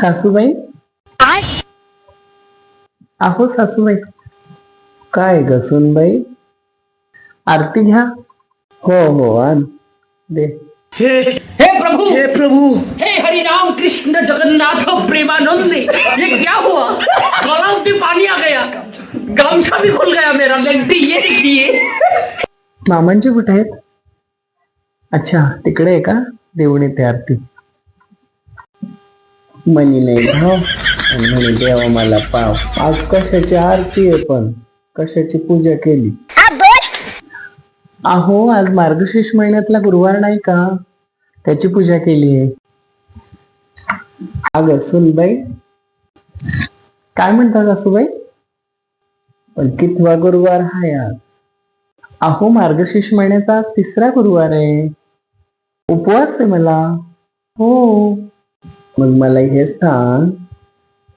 सासूबाई? आहो सासूबाई. काय ग सुनबाई? आरती घ्या. हो हो आण. दे. हे प्रभु! हे प्रभु! हे हरि राम कृष्ण जगन्नाथ प्रेमानंद. ये क्या हुआ? गलाव की पानी आ गया. गामछा भी खुल गया मेरा. लेंटी ये देखिए. मामांची कुठे आहेत? अच्छा तिकडे आहे का? देऊन येते आरती. मनी नाही भाव आणि म्हणे देवा मला पाव. आज कशाची आरती आहे पण? कशाची पूजा केली? अहो आज मार्गशीर्ष महिन्यातला गुरुवार नाही का? त्याची पूजा केली आहे. अग सुनबाई काय म्हणता सासूबाई? पण कितवा गुरुवार हाय आज? अहो मार्गशीर्ष महिन्याचा तिसरा गुरुवार आहे. उपवास आहे मला. हो. मग मला हे सांग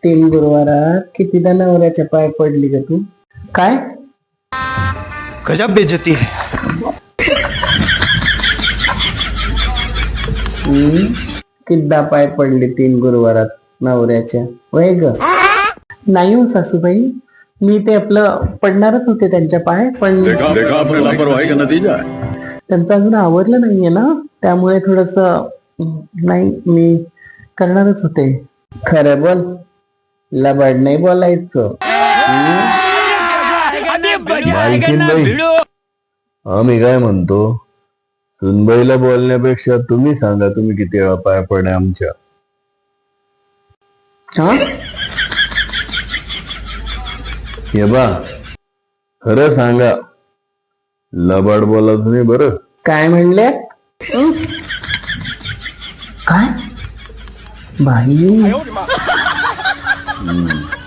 तीन गुरुवारात कितीदा नवऱ्याच्या पाय पडली ग तू? काय? गजब बेइज्जती है. हम्म? कितदा पाय पडले तीन गुरुवारात नवऱ्याच्या? वय ग? नाही हो सासूबाई. मी ते आपलं पडणारच होते त्यांच्या पाय पण देखा देखा आपने लापरवाही का नतीजा? त्यांचं अजून आवरलं नाहीये ना? त्यामुळे थोडस नाही मी करणारच होते. खरं बोल. लबाड नाही बोलायचं. आम्ही काय म्हणतो? सुनबाईला बोलण्यापेक्षा तुम्ही सांगा तुम्ही किती वेळा पाय पडे आमच्या? हा? हे बा खरं सांगा. लबाड बोला तुम्ही बरं? काय म्हणले? हं? काय बाई